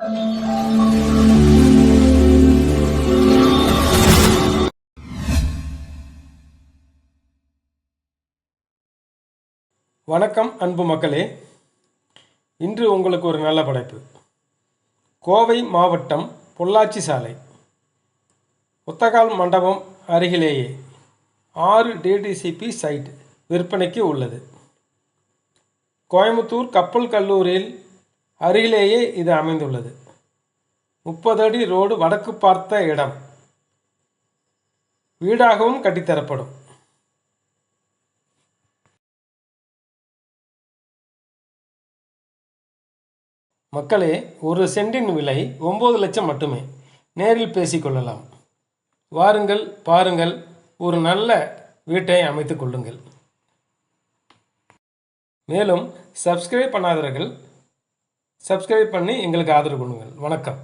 வணக்கம் அன்பு மக்களே. இன்று உங்களுக்கு ஒரு நல்ல படைப்பு. கோவை மாவட்டம் பொள்ளாச்சி சாலை. ஒத்தகால் மண்டபம் அருகிலேயே ஆறு டிடிசிபி சைட் விற்பனைக்கு உள்ளது. கோயம்புத்தூர் கப்பல் கல்லூரியில் அருகிலேயே இது அமைந்துள்ளது. முப்பது அடி ரோடு வடக்கு பார்த்த இடம். வீடாகவும் கட்டித்தரப்படும். மக்களே ஒரு சென்டின் விலை ஒம்பது லட்சம் மட்டுமே. நேரில் பேசிக்கொள்ளலாம் வாருங்கள் பாருங்கள் ஒரு நல்ல வீட்டை அமைத்துக் கொள்ளுங்கள். மேலும் சப்ஸ்கிரைப் பண்ணாதவர்கள் சப்ஸ்கிரைப் பண்ணி எங்களுக்கு ஆதரவு கொடுங்கள். வணக்கம்.